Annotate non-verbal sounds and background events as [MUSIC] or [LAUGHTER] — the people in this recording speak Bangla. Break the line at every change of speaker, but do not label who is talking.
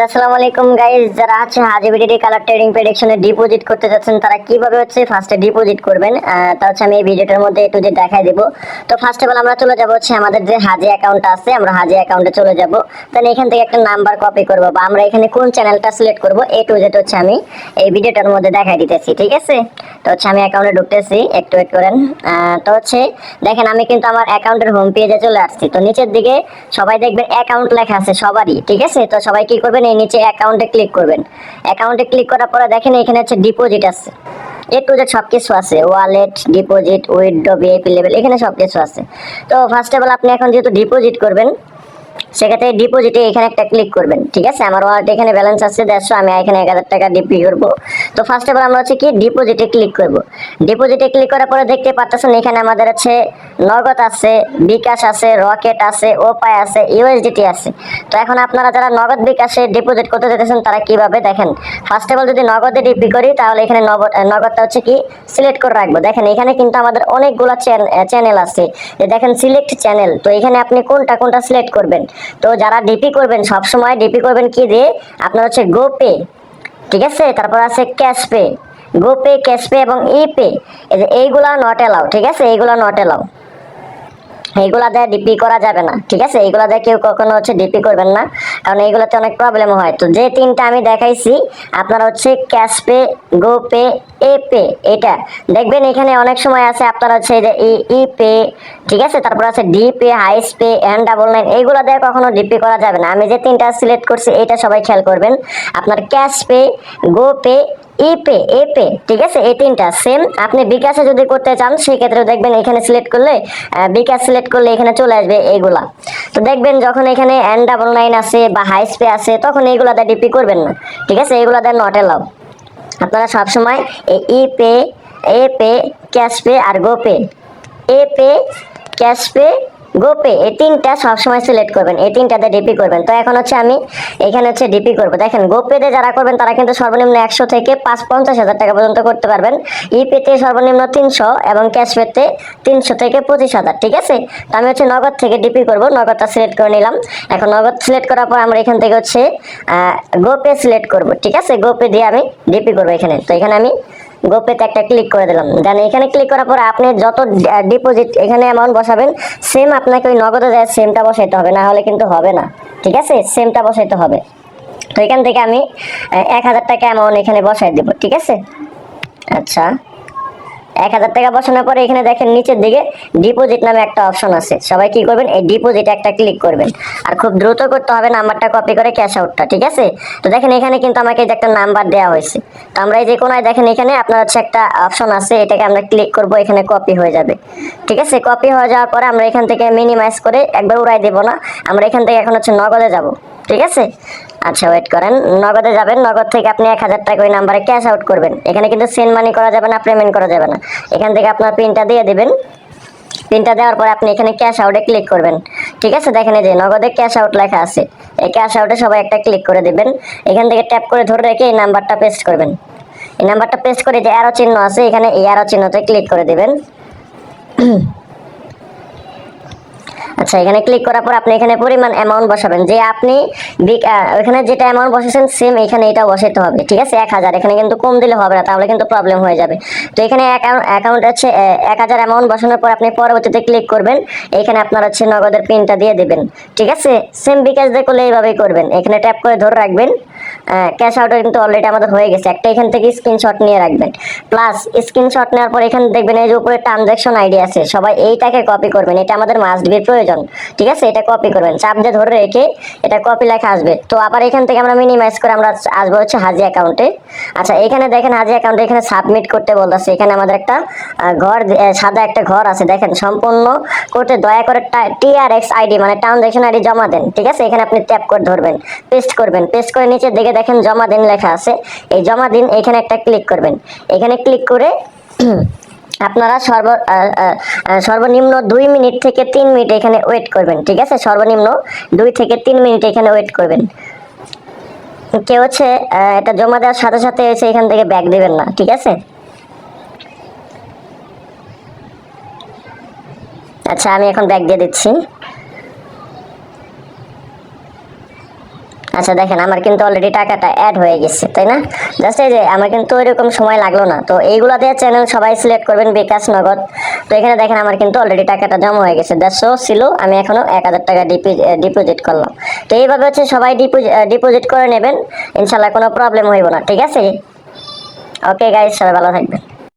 আচ্ছা আসসালামু আলাইকুম গাইস যারা আছে কালার ট্রেডিং প্রেডিকশনে ডিপোজিট করতে যাচ্ছেন, তারা কীভাবে হচ্ছে ফার্স্টে ডিপোজিট করবেন? তা হচ্ছে আমি এই ভিডিওটার মধ্যে একটু যে দেখাই তো ফার্স্ট অফ অল আমরা চলে যাব হচ্ছে আমাদের যে হাজি অ্যাকাউন্ট আছে, আমরা হাজি অ্যাকাউন্টে চলে যাব। তাহলে এখান থেকে একটা নাম্বার কপি করব বা আমরা এখানে কোন চ্যানেলটা সিলেক্ট করব, এ টু জেড হচ্ছে আমি এই ভিডিওটার মধ্যে দেখাই দিতেছি, ঠিক আছে? তো হচ্ছে আমি অ্যাকাউন্টে ঢুকতেছি, একটু ওয়েট করেন। তো হচ্ছে দেখেন, আমি কিন্তু আমার অ্যাকাউন্টের হোম পেজে চলে আসছি। তো নিচের দিকে সবাই দেখবেন অ্যাকাউন্ট লেখা আছে সবারই, ঠিক আছে? তো সবাই কি করবেন এই নিচে অ্যাকাউন্টে ক্লিক করবেন। অ্যাকাউন্টে ক্লিক করার পরে দেখেন এখানে হচ্ছে ডিপোজিট আছে। এ টু জেড সব কিছু আছে wallet deposit withdraw VIP level এখানে সব কিছু আছে। তো ফার্স্ট অফ অল আপনি এখন যেহেতু ডিপোজিট করবেন, সেক্ষেত্রে ডিপোজিটে এখানে একটা ক্লিক করবেন। ঠিক আছে? আমার ওয়ালেট এখানে ব্যালেন্স আছে, দেড়শো, আমি এখানে এক হাজার টাকা ডিপি করব। তো ফার্স্ট অফ অল আমরা হচ্ছে কি ডিপোজিটে ক্লিক করব। ডিপোজিটে ক্লিক করার পরে দেখতে পাচ্ছেন এখানে আমাদের আছে নগদ আছে, বিকাশ আছে রকেট আছে ওপায় আছে ইউএসডিটি আছে। তো এখন আপনারা যারা নগদ বিকাশে ডিপোজিট করতে যেতেছেন তারা কীভাবে দেখেন? ফার্স্ট অফ অল যদি নগদে ডিপি করি তাহলে এখানে নগদ নগদটা হচ্ছে কি সিলেক্ট করে রাখব। দেখেন এখানে কিন্তু আমাদের অনেকগুলো চ্যানেল আছে। যে দেখেন সিলেক্ট চ্যানেল তো এখানে আপনি কোনটা কোনটা সিলেক্ট করবেন? তো যারা ডিপি করবেন সব সময় ডিপি করবেন কি দিয়ে? আপনার হচ্ছে গোপে ঠিক আছে? তারপর আছে cash pay go pay cash pay এবং ই পে এই এইগুলা নট এলাও ঠিক আছে? এইগুলা নট এলাও এইগুলা দিয়ে ডিপি করা যাবে না, ঠিক আছে? এইগুলা দিয়ে কেউ কখনো হচ্ছে ডিপি করবেন না, কারণ এইগুলাতে অনেক প্রবলেম হয়। তো যে তিনটা আমি দেখাইছি, আপনার হচ্ছে cash pay go pay A pay এটা। দেখবেন এখানে অনেক সময় আছে আপনার হচ্ছে এই যে ই পে ঠিক আছে? তারপর আছে ডি পে হাইস পে এন ডাবল নাইন এইগুলো দিয়ে কখনো ডিপি করা যাবে না। আমি যে তিনটা সিলেক্ট করছি, এটা সবাই খেয়াল করবেন। আপনার cash pay go pay E pay A pay ঠিক আছে? এই তিনটা। সেম আপনি বিকাশে যদি করতে চান সেই ক্ষেত্রে দেখবেন এখানে সিলেক্ট করলে বিকাশ সিলেক্ট করলে এখানে চলে আসবে এইগুলা তো দেখবেন যখন এখানে এন ডাবল নাইন আছে বা হাইস পে আছে, তখন এইগুলাতে ডিপি করবেন না। ঠিক আছে? এইগুলাতে নট এলাও আপনারা সবসময় এই E pay A pay cash pay R go pay A pay cash pay go pay এই তিনটা সবসময় সিলেক্ট করবেন, এই তিনটাতে ডিপি করবেন। তো এখন হচ্ছে আমি এখানে হচ্ছে ডিপি করব। দেখেন গো পেতে যারা করবেন, তারা কিন্তু সর্বনিম্ন একশো থেকে পাঁচ পঞ্চাশ হাজার টাকা পর্যন্ত করতে পারবেন। ই পেতে সর্বনিম্ন তিনশো এবং ক্যাশ পেতে তিনশো থেকে পঁচিশ হাজার, ঠিক আছে? তো আমি হচ্ছে নগদ থেকে ডিপি করব, নগদটা সিলেক্ট করে নিলাম। এখন নগদ সিলেক্ট করার পর আমরা এখান থেকে হচ্ছে গো পে সিলেক্ট করব, ঠিক আছে? গো পে দিয়ে আমি ডিপি করব এখানে। তো এখানে আমি গোপেতে একটা ক্লিক করে দিলাম। দেন এখানে ক্লিক করার পর আপনি যত ডিপোজিট এখানে অ্যামাউন্ট বসাবেন সেম আপনাকে ওই নগদে যায় সেমটা বসাইতে হবে, না হলে কিন্তু হবে না। ঠিক আছে? সেমটা বসাইতে হবে। তো এখান থেকে আমি এক হাজার টাকা অ্যামাউন্ট এখানে বসাই দেবো, ঠিক আছে? আচ্ছা। এক হাজার টাকা বসানোর পরে এখানে দেখেন নিচের দিকে ডিপোজিট নামে একটা অপশন আছে। সবাই কি করবেন? এই ডিপোজিট একটা ক্লিক করবেন। আর খুব দ্রুত করতে হবে নাম্বারটা কপি করে ক্যাশ আউটটা ঠিক আছে? তো দেখেন এখানে কিন্তু আমাকে একটা নাম্বার দেওয়া হয়েছে। তো আমরা এই যে কোনায় দেখেন এখানে আপনার হচ্ছে একটা অপশন আছে, এটাকে আমরা ক্লিক করব, এখানে কপি হয়ে যাবে। ঠিক আছে? কপি হয়ে যাওয়ার পরে আমরা এখান থেকে মিনিমাইজ করে একবার উড়াই দেবো না। আমরা এখান থেকে এখন হচ্ছে নগদে যাব। ঠিক আছে? আচ্ছা ওয়েট করেন। নগদে যাবেন, নগদ থেকে আপনি এক হাজার টাকা ওই নাম্বারে ক্যাশ আউট করবেন। এখানে কিন্তু সেন্ড মানি করা যাবে না পেমেন্ট করা যাবে না। এখান থেকে আপনার পিনটা দিয়ে দেবেন। পিনটা দেওয়ার পরে আপনি এখানে ক্যাশ আউটে ক্লিক করবেন। ঠিক আছে? দেখেন যে নগদে ক্যাশ আউট লেখা আছে। এই ক্যাশ আউটে সবাই একটা ক্লিক করে দেবেন। এখান থেকে ট্যাপ করে ধরে রেখে এই নাম্বারটা পেস্ট করবেন। এই নাম্বারটা পেস্ট করে যে অ্যারো চিহ্ন আছে, এখানে এই অ্যারো চিহ্নতে ক্লিক করে দিবেন। আচ্ছা এখানে ক্লিক করার পর আপনি এখানে পরিমাণ অ্যামাউন্ট বসাবেন। যে আপনি এখানে যেটা অ্যামাউন্ট বসেছেন সেম এখানে এটা বসাতে হবে, ঠিক আছে? এক হাজার। এখানে কিন্তু কম দিলে হবে না, তাহলে কিন্তু প্রবলেম হয়ে যাবে। তো এখানে অ্যাকাউন্ট আছে এক হাজার অ্যামাউন্ট বসানোর পর আপনি পরবর্তীতে ক্লিক করবেন। এখানে আপনার হচ্ছে নগদের পিনটা দিয়ে দেবেন, ঠিক আছে? সেম বিকাশ দিয়ে করলে এইভাবেই করবেন। এখানে ট্যাপ করে ধরে রাখবেন। ক্যাশ আউটে কিন্তু অলরেডি আমাদের হয়ে গেছে। একটা এখান থেকে স্ক্রিনশট নিয়ে রাখবেন। প্লাস স্ক্রিনশট নেওয়ার পর এখানে দেখবেন এই যে উপরে ট্রানজ্যাকশন আইডি আছে। সবাই এইটাকে কপি করবেন। এটা আমাদের মাস্ট বির প্রয়োজন। ঠিক আছে? এটা কপি করবেন। চাপ দিয়ে ধরে রেখে এটা কপি লেখা আসবে। তো আবার এখান থেকে আমরা মিনিমাইজ করে আমরা আসব হচ্ছে হাজি অ্যাকাউন্টে আচ্ছা এখানে দেখেন হাজি অ্যাকাউন্টে এখানে সাবমিট করতে বলতেছে। এখানে আমাদের একটা ঘর সাদা একটা ঘর আছে। দেখেন, সম্পূর্ণ করতে দয়া করে টিআরএক্স আইডি মানে ট্রানজ্যাকশন আইডি জমা দেন। ঠিক আছে? এখানে আপনি ট্যাপ করে ধরবেন। পেস্ট করবেন। পেস্ট করে নিচে দিকে দেখেন জমা দিন লেখা আছে। এই জমা দিন এখানে একটা ক্লিক করবেন। এখানে ক্লিক করে [CLEARS THROAT] আপনারা সর্ব সর্বনিম্ন দুই মিনিট থেকে তিন মিনিট এখানে ওয়েট করবেন, ঠিক আছে? সর্বনিম্ন দুই থেকে তিন মিনিট এখানে ওয়েট করবেন। কেউ হচ্ছে এটা জমা দেওয়ার সাথে সাথে এসে এখান থেকে ব্যাগ দেবেন না, ঠিক আছে? আচ্ছা আমি এখন ব্যাগ দিয়ে দিচ্ছি। আচ্ছা দেখেন, আমার কিন্তু অলরেডি টাকাটা অ্যাড হয়ে গেছে, তাই না? জাস্ট এই যে, আমার কিন্তু এরকম সময় লাগল না। তো এইগুলা দিয়ে চ্যানেল সবাই সিলেক্ট করবেন বিকাশ নগদ। তো এখানে দেখেন, আমার কিন্তু অলরেডি টাকাটা জমা হয়ে গেছে। দেড়শো ছিল। আমি এখনও এক হাজার টাকা ডিপোজিট করলাম। তো এইভাবে হচ্ছে সবাই ডিপোজিট করে নেবেন। ইনশাল্লাহ কোনো প্রবলেম হইব না। ঠিক আছে? ওকে গাইজ সবাই ভালো থাকবেন।